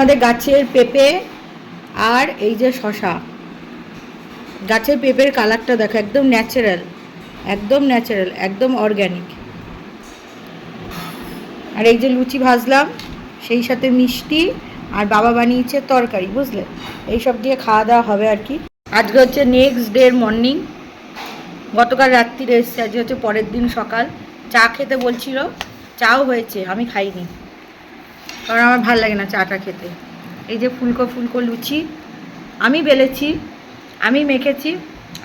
আমাদের গাছের পেঁপে আর এই যে শশা। গাছের পেঁপের কালারটা দেখো, একদম ন্যাচারাল একদম ন্যাচারাল একদম অর্গ্যানিক আর এই যে লুচি ভাজলাম, সেই সাথে মিষ্টি আর বাবা বানিয়েছে তরকারি, বুঝলে? এইসব দিয়ে খাওয়া দাওয়া হবে আর কি। আজকে হচ্ছে নেক্সট ডের মর্নিং গতকাল রাত্রিরে এসছে, আজকে হচ্ছে পরের দিন সকাল। চা খেতে বলছিল, চাও হয়েছে, আমি খাইনি। কারণ আমার ভালো লাগে না চাটা খেতে। এই যে ফুলকো ফুলকো লুচি, আমি বেলেছি, আমি মেখেছি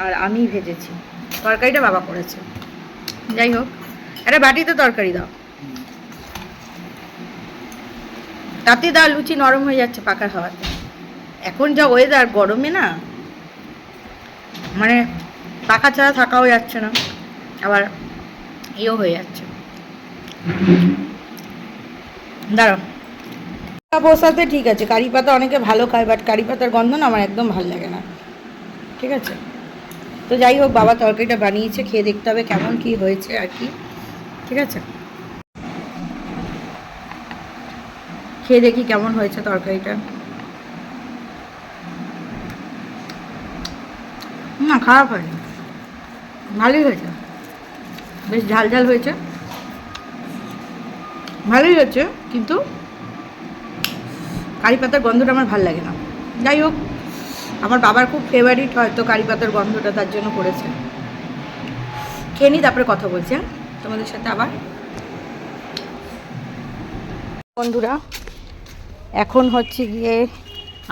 আর আমি ভেজেছি। তরকারিটা বাবা করেছে। যাই হোক, একটা বাটিতে তরকারি দাও। তাতে দাও লুচি নরম হয়ে যাচ্ছে পাকা খাওয়াতে। এখন যা ওয়েদার গরমে না মানে পাকা ছাড়া থাকাও যাচ্ছে না, আবার ইয়েও হয়ে যাচ্ছে। দাঁড়াও। বসাতে ঠিক আছে, কারি পাতা অনেকে ভালো খায় বাট কারি পাতার গন্ধ না আমার একদম ভালো লাগে না। ঠিক আছে? তো যাই হোক, বাবা তরকারিটা বানিয়েছে, খেয়ে দেখতে হবে কেমন, কি হয়েছে আর কি। ঠিক আছে? খেয়ে দেখি কেমন হয়েছে তরকারিটা। না, খারাপ হয়নি। ভালোই হয়েছে। বেশ ঝাল ঝাল হয়েছে। ভালোই হয়েছে, কিন্তু কারি পাতার গন্ধটা আমার ভালো লাগে না। যাই হোক, আমার বাবার খুব ফেভারিট হয়তো কারি পাতার গন্ধটা তার জন্য করেছে। খেয়ে নিই তারপরে কথা বলছি হ্যাঁ? তোমাদের সাথে আবার। বন্ধুরা, এখন হচ্ছে গিয়ে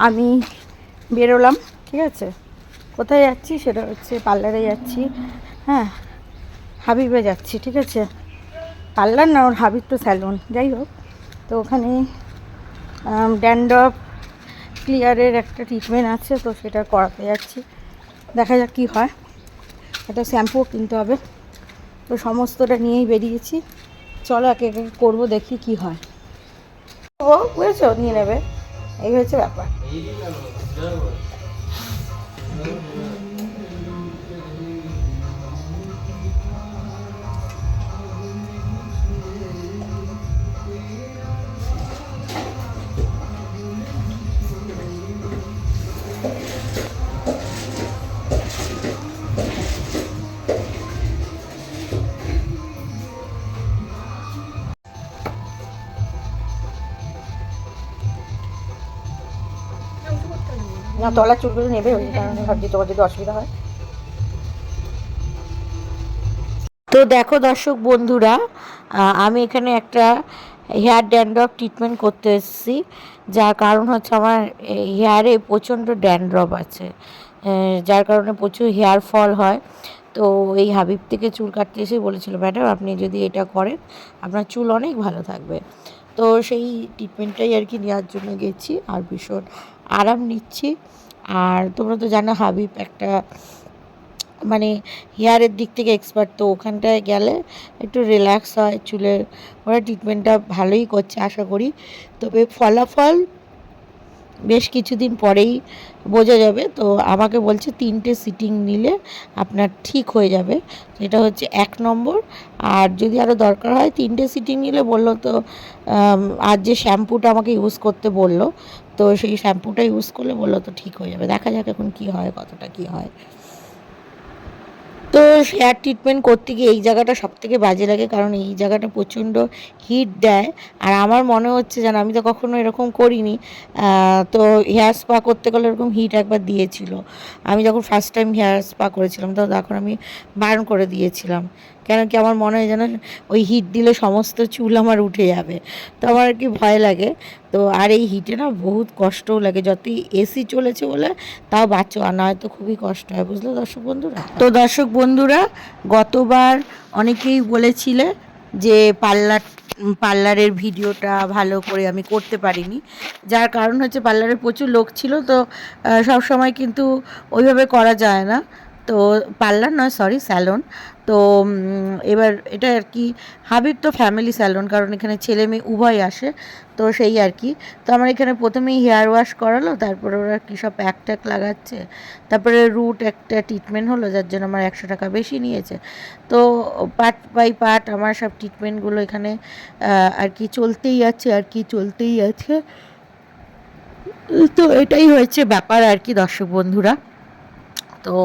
আমি বেরোলাম, ঠিক আছে? কোথায় যাচ্ছি সেটা হচ্ছে পার্লারে যাচ্ছি হ্যাঁ? হাবিবে যাচ্ছি, ঠিক আছে? পার্লার না, ওর হাবিব তো স্যালুন যাই হোক। তো ওখানে ড্যান্ড্রফ ক্লিয়ারের একটা ট্রিটমেন্ট আছে, তো সেটা করাতে যাচ্ছি। দেখা যাক কী হয়। একটা শ্যাম্পুও কিনতে হবে। তো সমস্তটা নিয়েই বেরিয়েছি। চলো একে একে করব, দেখি কি হয়। ও বুঝেছ নিয়ে নেবে। এই হচ্ছে ব্যাপার। না, তলার চুলগুলো নেবে, ওই কারণে ভাবছি তোমার যদি অসুবিধা হয়। তো দেখো দর্শক বন্ধুরা আমি এখানে একটা হেয়ার ড্যান্ড্রফ ট্রিটমেন্ট করতে এসেছি, যার কারণ হচ্ছে আমার হেয়ারে প্রচণ্ড ড্যান্ড্রফ আছে যার কারণে প্রচুর হেয়ার ফল হয়। তো এই হাবিব থেকে চুল কাটতে এসে বলেছিল, ম্যাডাম, আপনি যদি এটা করেন, আপনার চুল অনেক ভালো থাকবে। তো সেই ট্রিটমেন্টটাই আর কি নেওয়ার জন্য গেছি, আর ভীষণ আরাম নিচ্ছি। আর তোমরা তো জানো হাবিব একটা মানে হেয়ারের দিক থেকে এক্সপার্ট তো ওখানটায় গেলে একটু রিল্যাক্স হয়, চুলের ওরা ট্রিটমেন্টটা ভালোই করছে আশা করি। তবে ফলাফল বেশ কিছুদিন পরেই বোঝা যাবে। তো আমাকে বলছে তিনটে সিটিং নিলে আপনার ঠিক হয়ে যাবে। এটা হচ্ছে এক নম্বর। আর যদি আরও দরকার হয় তিনটে সিটিং নিলে বলল তো আর যে শ্যাম্পুটা আমাকে ইউজ করতে বলল, তো সেই শ্যাম্পুটা ইউজ করলে বলল তো ঠিক হয়ে যাবে। দেখা যাক এখন কি হয়, কতটা কি হয়। তো হেয়ার ট্রিটমেন্ট করতে গিয়ে এই জায়গাটা সব থেকে বাজে লাগে, কারণ এই জায়গাটা প্রচণ্ড হিট দেয়। আর আমার মনে হচ্ছে যেন আমি তো কখনো এরকম করিনি। তো হেয়ার স্পা করতে গেলে এরকম হিট একবার দিয়েছিল। আমি যখন ফার্স্ট টাইম হেয়ার স্পা করেছিলাম, তো তখন আমি বারণ করে দিয়েছিলাম। কেন কি আমার মনে হয় যেন ওই হিট দিলে সমস্ত চুল আমার উঠে যাবে। তো আমার আর কি ভয় লাগে। তো আর এই হিটে না বহুত কষ্টও লাগে। যতই এসি চলেছে বলে তাও বাচ্চা আনা হয়তো খুবই কষ্ট হয়, বুঝলে দর্শক বন্ধুরা? তো দর্শক বন্ধুরা, গতবার অনেকেই বলেছিলে যে পার্লার, পার্লারের ভিডিওটা ভালো করে আমি করতে পারিনি। যার কারণ হচ্ছে পার্লারে প্রচুর লোক ছিল তো সব সময় কিন্তু ওইভাবে করা যায় না। তো পার্লার নয় সরি স্যালন তো এবার এটা আর কি, হাবিব তো ফ্যামিলি স্যালন কারণ এখানে ছেলে মেয়ে উভয় আসে, তো সেই আর কি। তো আমার এখানে প্রথমেই হেয়ার ওয়াশ করালো, তারপরে ওরা কী সব প্যাক ট্যাক লাগাচ্ছে, তারপরে রুট একটা ট্রিটমেন্ট হলো, যার জন্য আমার একশো টাকা বেশি নিয়েছে। তো পার্ট বাই পার্ট আমার সব ট্রিটমেন্টগুলো এখানে আর কি চলতেই আছে, আর কি চলতেই আছে। তো এটাই হয়েছে ব্যাপার আর কি দর্শক বন্ধুরা। তো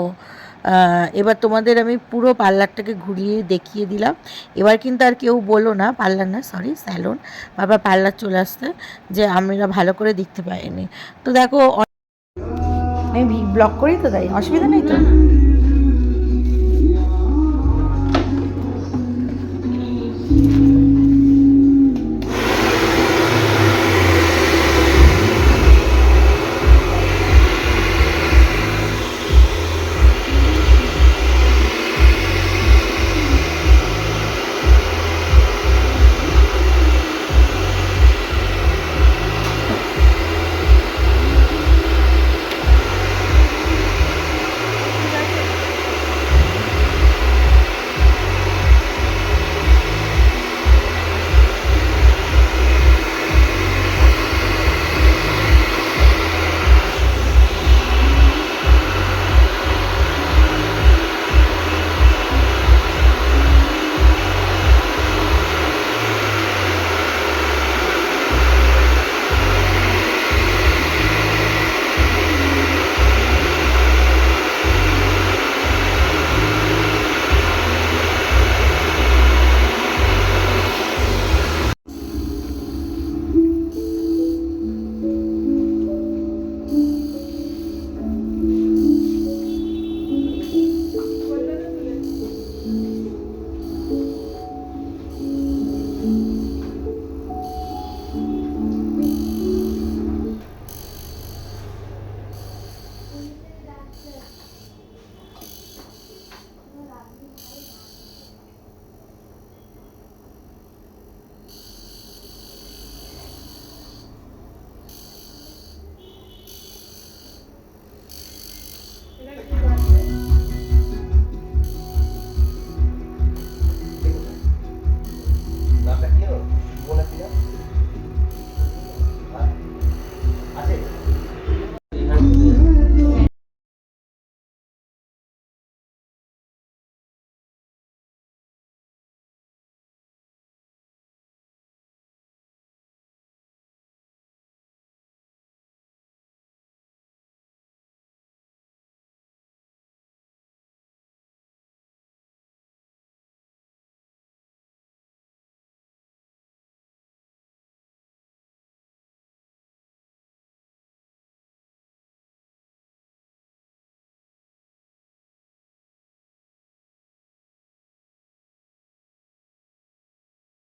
এবার তোমাদের আমি পুরো পার্লারটাকে ঘুরিয়ে দেখিয়ে দিলাম। এবার কিন্তু আর কেউ বলো না, পার্লার না সরি স্যালন বারবার পার্লার চলে আসতে যে আমরা ভালো করে দেখতে পাইনি। তো দেখো আমি ব্লগ করি তো তাই, অসুবিধা নেই তো?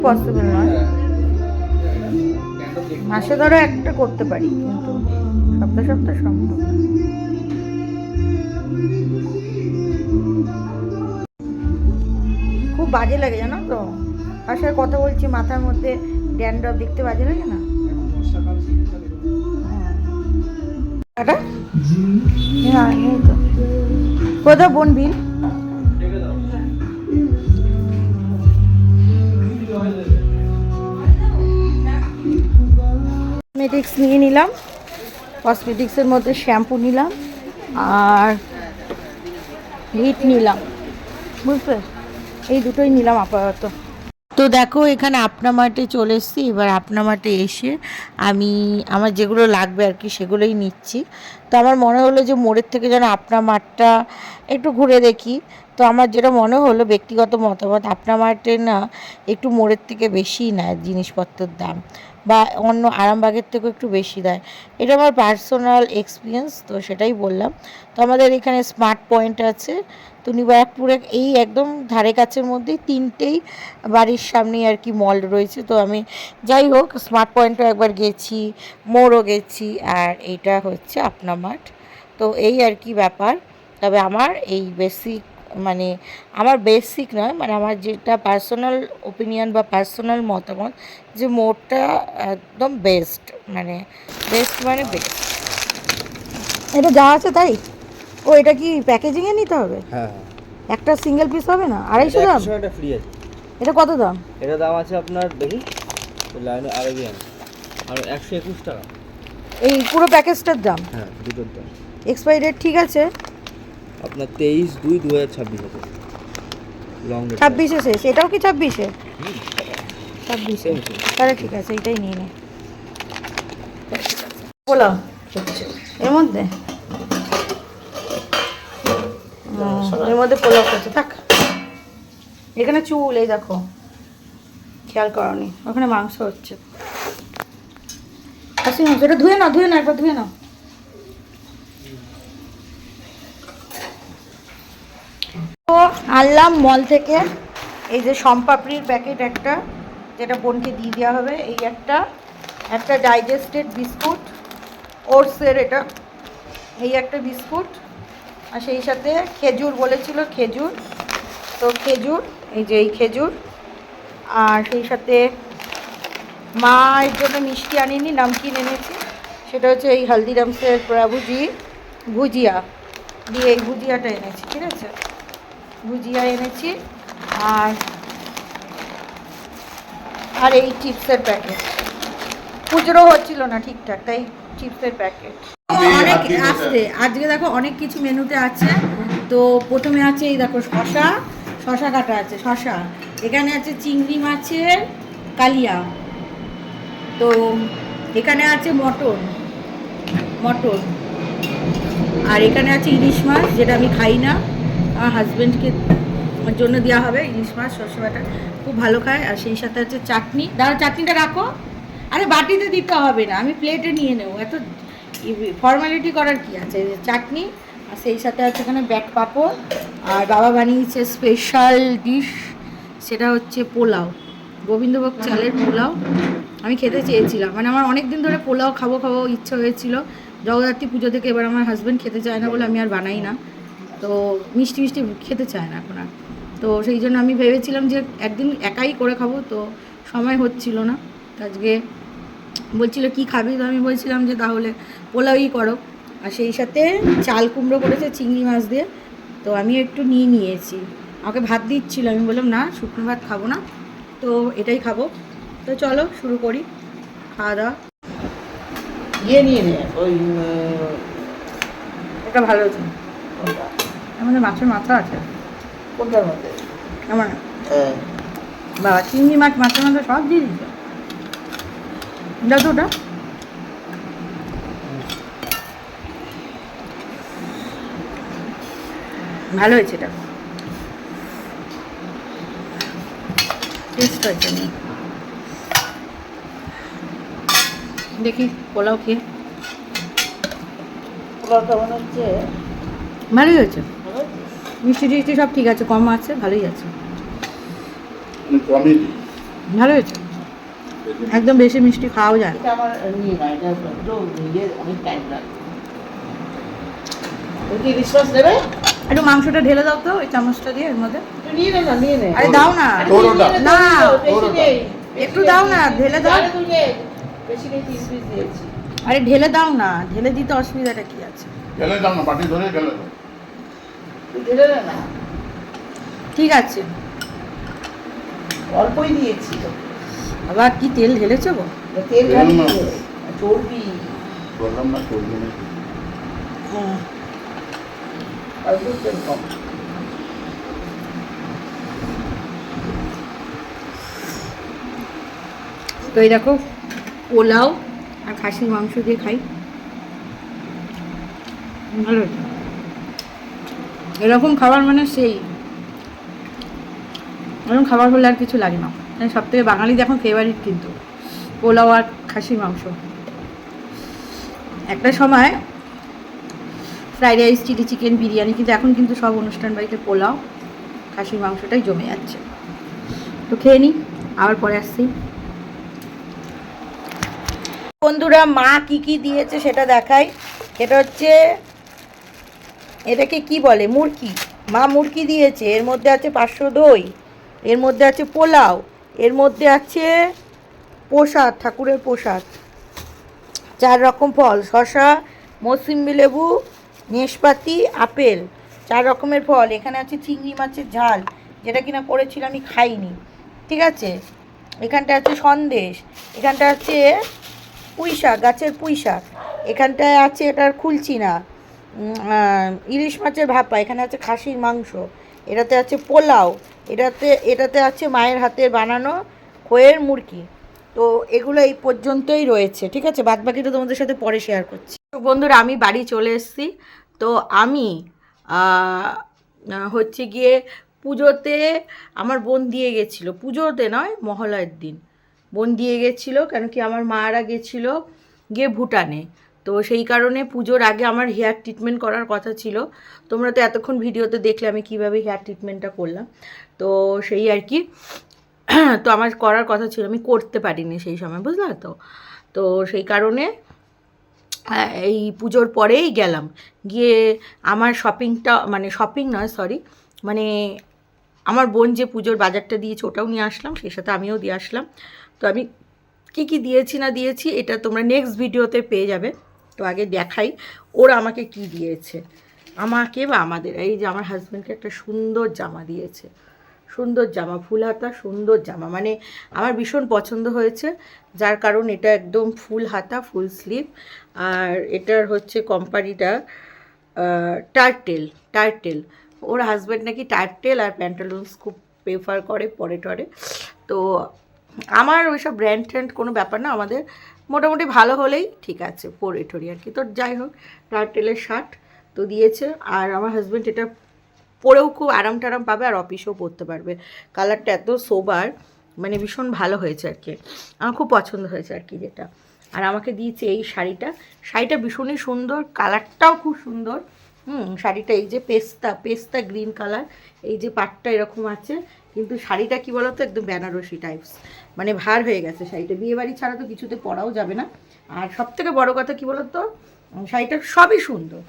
পসিবল নয়। মাসে ধরো একটা করতে পারি, কিন্তু সপ্তাহ সপ্তাহ সম্ভব খুব বাজে লাগে, জানো তো? সাথে কথা বলছি, মাথার মধ্যে ড্যান্ড্রফ দেখতে বাজে লাগে না? হ্যাঁ। কোথাও বোন বিল? কসমেটিক্স নিয়ে নিলাম। কসমেটিক্সের মধ্যে শ্যাম্পু নিলাম আর হিট নিলাম। বুঝতে এই দুটোই নিলাম আপাতত। তো দেখো, এখানে আপনা মাঠে চলে এসেছি। এবার আপনা মাঠে এসে আমি, আমার যেগুলো লাগবে আর কি, সেগুলোই নিচ্ছি। তো আমার মনে হলো যে মোড়ের থেকে যেন আপনা মাঠটা একটু ঘুরে দেখি। তো আমার যেটা মনে হলো, ব্যক্তিগত মতামত, আপনা মার্টে না একটু মোড়ের থেকে বেশি নেয় জিনিসপত্রের দাম। বা অন্য আরামবাগের থেকেও একটু বেশি দেয়। এটা আমার পার্সোনাল এক্সপিরিয়েন্স তো সেটাই বললাম। তো আমাদের এখানে স্মার্ট পয়েন্ট আছে। তো নিবারকপুরে এই একদম ধারে কাছের মধ্যেই তিনটেই বাড়ির সামনেই আর কি মল রয়েছে। তো আমি যাই হোক স্মার্ট পয়েন্টও একবার গেছি, মোড়ও গেছি, আর এইটা হচ্ছে আপনা মাঠ। তো এই আর কি ব্যাপার। তবে আমার এই বেসিক মানে আমার বেসিক নয় মানে আমার যেটা পার্সোনাল ওপিনিয়ন বা পার্সোনাল মতামত যে মোড়টা একদম বেস্ট মানে বেস্ট মানে বেস্ট এটা যা আছে তাই? ও এটা কি প্যাকেজিংয়ে নিতে হবে? হ্যাঁ একটা সিঙ্গেল পিস হবে না? আড়াইশো দাম? এটা ফ্রি আছে। এটা কত দাম? এটা দাম আছে আপনার দেখি লাইনে আরেবিয়ান আর একশো একুশ টাকা। এই পুরো প্যাকেজটার দাম? হ্যাঁ দুটোর দাম। এক্সপায়ারি ডেট ঠিক আছে। আপনার তেইশ দুই দু হাজার ছাব্বিশ আছে। লং ছাব্বিশে শেষ এটাও কি ছাব্বিশে? ছাব্বিশে. তাহলে ঠিক আছে এটাই নিয়ে নে। পোলাও এর মধ্যে? এর মধ্যে পোলাও করছে থাক। এখানে চুল এই দেখো। খেয়াল করনি ওখানে মাংস হচ্ছে। খাসি মাংস এটা ধুয়ে নাও ধুয়ে না একবার ধুয়ে নাও তো আনলাম মল থেকে। এই যে সম্পাপড়ির প্যাকেট একটা, যেটা বোনকে দিয়ে দেওয়া হবে, এই একটা। একটা ডাইজেস্টেড বিস্কুট, ওটসের এটা, এই একটা বিস্কুট। আর সেই সাথে খেজুর বলেছিল, খেজুর। তো খেজুর, এই যে এই খেজুর। আর সেই সাথে মা এর জন্য মিষ্টি আনিনি, নামকিন এনেছি। সেটা হচ্ছে এই হালদিরামসের প্রভুজি ভুজিয়া। দিয়ে এই ভুজিয়াটা এনেছি, ঠিক আছে? ভুজিয়া এনেছি। আর আর এই চিপসের প্যাকেট। খুচরো হচ্ছিল না ঠিকঠাক, তাই চিপসের প্যাকেট। অনেক আসছে আজকে দেখো অনেক কিছু মেনুতে আছে। তো প্রথমে আছে এই দেখো শশা শশা কাটা আছে শশা এখানে আছে চিংড়ি মাছের কালিয়া। তো এখানে আছে মটন। মটন। আর এখানে আছে ইলিশ মাছ, যেটা আমি খাই না। আমার হাজব্যান্ডকে জন্য দেওয়া হবে ইলিশ মাছ, সর্ষে বাটা। খুব ভালো খায়। আর সেই সাথে হচ্ছে চাটনি। দাঁড়া চাটনিটা রাখো। আরে বাটিতে দিতে হবে না, আমি প্লেটে নিয়ে নেব। এত ফর্মালিটি করার কি আছে? চাটনি, আর সেই সাথে আছে এখানে ব্যাট পাঁপড়। আর বাবা বানিয়েছে স্পেশাল ডিশ সেটা হচ্ছে পোলাও। গোবিন্দভোগ চালের পোলাও। আমি খেতে চেয়েছিলাম। মানে আমার অনেক দিন ধরে পোলাও খাব খাব ইচ্ছা হয়েছিল। জগদ্ধাত্রী পুজো থেকে এবার আমার হাজব্যান্ড খেতে চায় না বলে আমি আর বানাই না। তো মিষ্টি মিষ্টি খেতে চায় না এখন আর। তো সেই জন্য আমি ভেবেছিলাম যে একদিন একাই করে খাব তো সময় হচ্ছিল না। তো আজকে বলছিল কি খাবি? তো আমি বলছিলাম যে তাহলে পোলাওই করো। আর সেই সাথে চাল কুমড়ো করেছে চিংড়ি মাছ দিয়ে তো আমি একটু নিয়ে নিয়েছি। আমাকে ভাত দিচ্ছিল আমি বললাম না শুকনো ভাত খাব না। তো এটাই খাব। তো চলো শুরু করি। খাওয়া দাওয়া। ইয়ে নিয়ে নে। ওই এটা ভালো হয়েছে। আমাদের মাছের মাথা আছে। কোনটার মধ্যে? আমার হ্যাঁ। বাবা চিংড়ি মাছ মাছের মাথা সব দিয়ে দিচ্ছে তো ওটা। ভালো হয়েছে এটা। টেস্ট হয়েছে দেখি পোলাও খেয়ে। পোলাওটা মনে হচ্ছে ভালোই হয়েছে। মিষ্টি টিষ্টি সব ঠিক আছে কম আছে ভালোই আছে। ভালো হয়েছে? একদম বেশি মিষ্টি খাওয়াও যায় না। এটা আমার নিয়ে না এটা একটু মাংসটা ঢেলে দাও তো ওই চামচটা দিয়ে এর মধ্যে। একটু নিয়ে নে না নিয়ে নে। আরে দাও না। নে। একটু দাও না ঢেলে দাও। আরে ঢেলে দাও না ঢেলে দিতে অসুবিধাটা কি আছে? গেলে দাও না বাটি ধরে গেলে দাও। ঢেলে নে না। ঠিক আছে। অল্পই দিয়েছি তো। আবার কি তেল ঢেলেছো গো? তেল না। চর্বি। বললাম না চলবে না অল্প তেল কম। তো এই দেখো পোলাও আর খাসির মাংস দিয়ে খাই। ভালো হয়েছে। এরকম খাবার মানে সেই। এরকম খাবার হলে আর কিছু লাগে না। মানে সব থেকে বাঙালিদের এখন ফেভারিট কিন্তু। পোলাও আর খাসির মাংস। একটা সময় fried rice chilli chicken biryani কিন্তু এখন কিন্তু সব অনুষ্ঠান বাড়িতে পোলাও, খাসির মাংসটাই জমে যাচ্ছে। তো খেয়ে নিই আবার পরে আসছি। বন্ধুরা মা কি কি দিয়েছে সেটা দেখাই। এটা হচ্ছে এটাকে কি বলে? মুরকি। মা মুরকি দিয়েছে। এর মধ্যে আছে পাঁচশো দই, এর মধ্যে আছে পোলাও, এর মধ্যে আছে প্রসাদ, ঠাকুরের প্রসাদ। চার রকম ফল শশা মৌসুম্বি লেবু নেশপাতি আপেল। চার রকমের ফল। এখানে আছে চিংড়ি মাছের ঝাল, যেটা কিনা করেছিল আমি খাইনি। ঠিক আছে? এখানটা আছে সন্দেশ এখানটা আছে পুঁই শাক গাছের পুঁই শাক এখানটায় আছে এটার খুলছি না ইলিশ মাছের ভাপা এখানে আছে খাসির মাংস, এটাতে আছে পোলাও, এটাতে এটাতে আছে মায়ের হাতের বানানো খোয়ের মুরগি। তো এগুলো এই পর্যন্তই রয়েছে, ঠিক আছে? বাদ বাকিটা তোমাদের সাথে পরে শেয়ার করছি। তো বন্ধুরা, আমি বাড়ি চলে এসেছি। তো আমি হচ্ছে গিয়ে পুজোতে আমার বোন দিয়ে গেছিল। পুজোতে নয় মহালয়ের দিন। বোন দিয়ে গেছিল, কেন কি আমার মারা গেছিল গিয়ে ভুটানে। তো সেই কারণে পুজোর আগে আমার হেয়ার ট্রিটমেন্ট করার কথা ছিল। তোমরা তো এতক্ষণ ভিডিওতে দেখলে আমি কীভাবে হেয়ার ট্রিটমেন্টটা করলাম। তো সেই আর কি। তো আমার করার কথা ছিল, আমি করতে পারিনি সেই সময়, বুঝলা তো? তো সেই কারণে এই পুজোর পরেই গেলাম। গিয়ে আমার শপিংটা মানে শপিং নয় সরি মানে আমার বোন যে পুজোর বাজারটা দিয়েছে ওটাও নিয়ে আসলাম, সেই সাথে আমিও দিয়ে আসলাম। তো আমি কী কী দিয়েছি না দিয়েছি, এটা তোমরা নেক্সট ভিডিওতে পেয়ে যাবে। তো আগে দেখাই, ওরা আমাকে কি দিয়েছে? আমাকে বা আমাদের, এই যে আমার হাজব্যান্ডকে একটা সুন্দর জামা দিয়েছে। সুন্দর জামা, ফুল হাতা, সুন্দর জামা। মানে আমার ভীষণ পছন্দ হয়েছে, যার কারণ এটা একদম ফুল হাতা, ফুল স্লিভ আর এটার হচ্ছে কোম্পানিটা টার্টেল টার্টেল। ওর হাজব্যান্ড নাকি টার্টেল আর প্যান্টালুন্স খুব প্রেফার করে, পরে টরে। তো আমার ওইসব ব্র্যান্ড ট্র্যান্ড কোনো ব্যাপার না, আমাদের মোটামুটি ভালো হলেই ঠিক আছে পরে টরি আর কি। তো যাই হোক টার্টেলের শার্ট তো দিয়েছে, আর আমার হাজব্যান্ড এটা পরেও খুব আরাম টারাম পাবে আর অফিসেও পরতে পারবে। কালারটা এত সোবার মানে ভীষণ ভালো হয়েছে আর কি। আমার খুব পছন্দ হয়েছে আর কি যেটা। আর আমাকে দিয়েছে এই শাড়িটা। শাড়িটা ভীষণই সুন্দর কালারটাও খুব সুন্দর। হুম, শাড়িটা এই যে পেস্তা পেস্তা গ্রিন কালার এই যে পাটটা এরকম আছে। কিন্তু শাড়িটা কি বলতো? একদম বেনারসি টাইপস মানে ভার হয়ে গেছে শাড়িটা। বিয়ে বাড়ি ছাড়া তো কিছুতে পরাও যাবে না। আর সব থেকে বড়ো কথা কী বলতো? শাড়িটা সবই সুন্দর,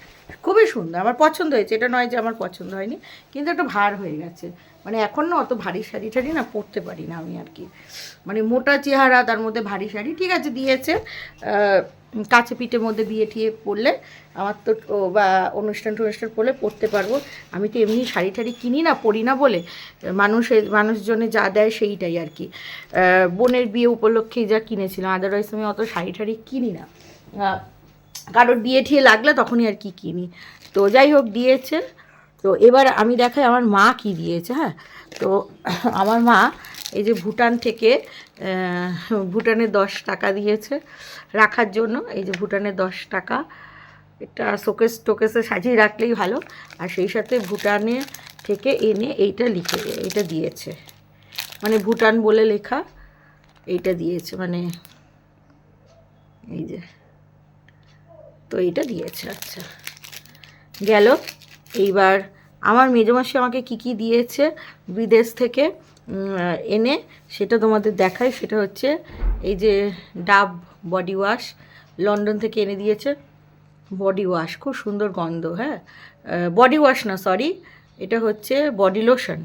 খুবই সুন্দর। আমার পছন্দ হয়েছে। এটা নয় যে আমার পছন্দ হয়নি, কিন্তু একটা ভার হয়ে গেছে। মানে এখন না অত ভারী শাড়ি টাড়ি না পরতে পারি না আমি আর কি। মানে মোটা চেহারা, তার মধ্যে ভারী শাড়ি, ঠিক আছে, দিয়েছে। কাছে পিঠের মধ্যে বিয়ে ঠিয়ে পরলে আমার তো বা অনুষ্ঠান টনুষ্ঠান পরলে পরতে পারব। আমি তো এমনি শাড়ি টাড়ি কিনি না, পরি না বলে, মানুষের, মানুষজনে যা দেয় সেইটাই আর কি। বোনের বিয়ে উপলক্ষেই যা কিনেছিলাম আদারওয়াইজ আমি অত শাড়ি টাড়ি কিনি না। কারোর বিয়ে ঠিয়ে লাগলে তখনই আর কি কিনি। তো যাই হোক, দিয়েছে। তো এবার আমি দেখাই আমার মা কি দিয়েছে হ্যাঁ? তো আমার মা এই যে ভুটান থেকে আহ, ভুটানের দশ টাকা দিয়েছে রাখার জন্য। এই যে ভুটানের দশ টাকা এটা শোকেস টোকেসে সাজিয়ে রাখলেই ভালো। আর সেই সাথে ভুটানে থেকে এনে এইটা লিখে এইটা দিয়েছে। মানে ভুটান বলে লেখা এইটা দিয়েছে মানে এই যে। তো এইটা দিয়েছে আচ্ছা। গেল এইবার আমার মেজমাসি আমাকে কি কি দিয়েছে বিদেশ থেকে? এনে সেটা তোমাদের দেখাই, সেটা হচ্ছে এই যে ডাব বডি ওয়াশ, লন্ডন থেকে এনে দিয়েছে বডি ওয়াশ, খুব সুন্দর গন্ধ হ্যাঁ? বডি ওয়াশ না সরি এটা হচ্ছে বডি লোশন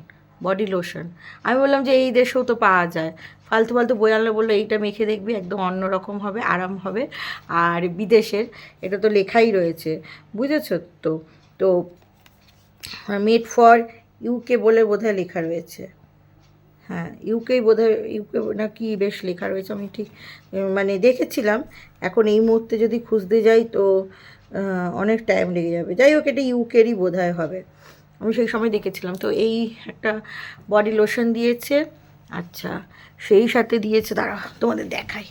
বডি লোশন। আমি বললাম যে এই দেশেও তো পাওয়া যায়। ফালতু ফালতু বই আনলে বলল, এইটা মেখে দেখবি, একদম অন্যরকম হবে, আরাম হবে। আর বিদেশের, এটা তো লেখাই রয়েছে, বুঝেছ তো? তো মেড ফর ইউকে বলে বোধহয় লেখা রয়েছে। হ্যাঁ ইউকেই বোধহয় ইউকে না কি বেশ লেখা রয়েছে, আমি ঠিক মানে দেখেছিলাম। এখন এই মুহূর্তে যদি খুঁজতে যাই তো অনেক টাইম লেগে যাবে। যাই হোক, এটা ইউকেরই বোধহয় হবে। আমি সেই সময় দেখেছিলাম। তো এই একটা বডি লোশন দিয়েছে। আচ্ছা সেই সাথে দিয়েছে দাঁড়া তোমাদের দেখাই।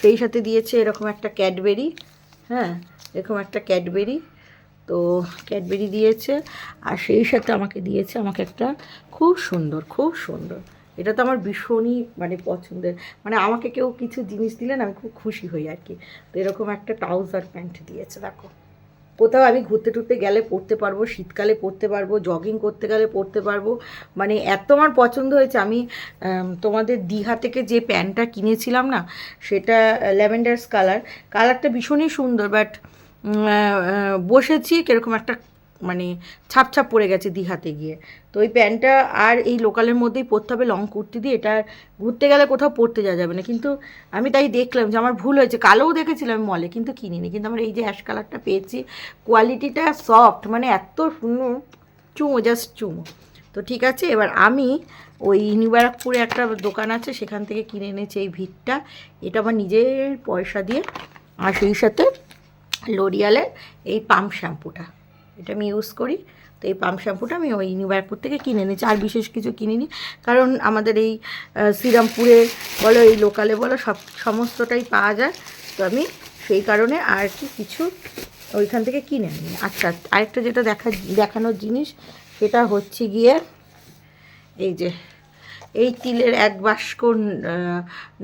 সেই সাথে দিয়েছে এরকম একটা ক্যাডবেরি হ্যাঁ এরকম একটা ক্যাডবেরি তো ক্যাডবেরি দিয়েছে আর সেই সাথে আমাকে দিয়েছে আমাকে একটা খুব সুন্দর খুব সুন্দর। এটা তো আমার ভীষণই মানে পছন্দের। মানে আমাকে কেউ কিছু জিনিস দিলেন আমি খুব খুশি হই আর কি। তো এরকম একটা ট্রাউজার প্যান্ট দিয়েছে, দেখো। কোথাও আমি ঘুরতে টুরতে গেলে পরতে পারব, শীতকালে পরতে পারব, জগিং করতে গেলে পরতে পারব। মানে এত আমার পছন্দ হয়েছে। আমি, তোমাদের দীঘা থেকে যে প্যান্টটা কিনেছিলাম না, সেটা ল্যাভেন্ডার্স কালার। কালারটা ভীষণই সুন্দর, বাট বসেছি, কীরকম একটা মানে ছাপ ছাপ পড়ে গেছে দীঘাতে গিয়ে। তো ওই প্যান্টটা আর এই লোকালের মধ্যেই পরতে হবে, লং কুর্তি দিয়ে। এটা ঘুরতে গেলে কোথাও পরতে যাওয়া যাবে না। কিন্তু আমি তাই দেখলাম যে, আমার ভুল হয়েছে। কালোও দেখেছিলাম মলে কিন্তু কিনিনি। কিন্তু আমার এই যে অ্যাশ কালারটা পেয়েছি কোয়ালিটিটা সফট মানে এত সুন্দর, চুমো জাস্ট চুমো। তো ঠিক আছে, এবার আমি ওই নিউ একটা দোকান আছে, সেখান থেকে কিনে এনেছি এই ভিটটা এটা আমার নিজের পয়সা দিয়ে। আর সেই সাথে লোরিয়ালের এই পাম্প শ্যাম্পুটা এটা আমি ইউজ করি। তো এই পাম্প শ্যাম্পুটা আমি ওই নিউ ব্যারাকপুর থেকে কিনে নিয়েছি আর বিশেষ কিছু কিনিনি। কারণ আমাদের এই শ্রীরামপুরে বলো, এই লোকালে বলো, সব, সমস্তটাই পাওয়া যায়। তো আমি সেই কারণে আর কি কিছু ওইখান থেকে কিনে আনি। আচ্ছা আরেকটা যেটা দেখা, দেখানোর জিনিস, সেটা হচ্ছে গিয়ে এই যে এই তিলের এক বাস্ক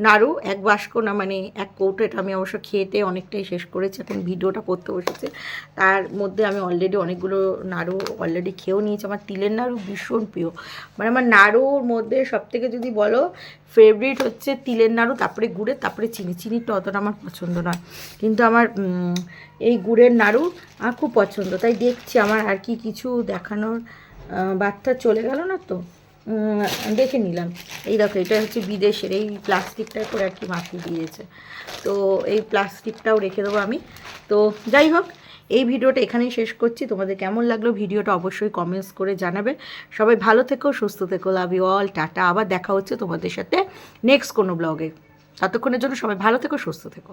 নাড়ু, এক বাস্ক না মানে এক কৌটো এটা আমি অবশ্য খেতে অনেকটাই শেষ করেছি, এখন ভিডিওটা করতে বসেছে। তার মধ্যে আমি অলরেডি অনেকগুলো নাড়ু অলরেডি খেয়েও নিয়েছি। আমার তিলের নাড়ু ভীষণ প্রিয়। মানে আমার নাড়ুর মধ্যে সবথেকে যদি বলো ফেভারিট হচ্ছে তিলের নাড়ু, তারপরে গুড়ের, তারপরে চিনি। চিনিটা অতটা আমার পছন্দ নয়। কিন্তু আমার এই গুড়ের নাড়ু আমার খুব পছন্দ। তাই দেখছি আমার আর কি কিছু দেখানোর বার্তা চলে গেল না তো? দেখে নিলাম। এই দেখো, এটা হচ্ছে বিদেশের, এই প্লাস্টিকটা করে আর কি মাখিয়ে দিয়েছে। তো এই প্লাস্টিকটাও রেখে দেবো আমি। তো যাই হোক, এই ভিডিওটা এখানেই শেষ করছি। তোমাদের কেমন লাগল ভিডিওটা অবশ্যই কমেন্টস করে জানাবে। সবাই ভালো থেকো, সুস্থ থেকো লাভ ইউ অল টাটা। আবার দেখা হচ্ছে তোমাদের সাথে নেক্সট কোনো ব্লগে ততক্ষণের জন্য সবাই ভালো থেকো, সুস্থ থেকো।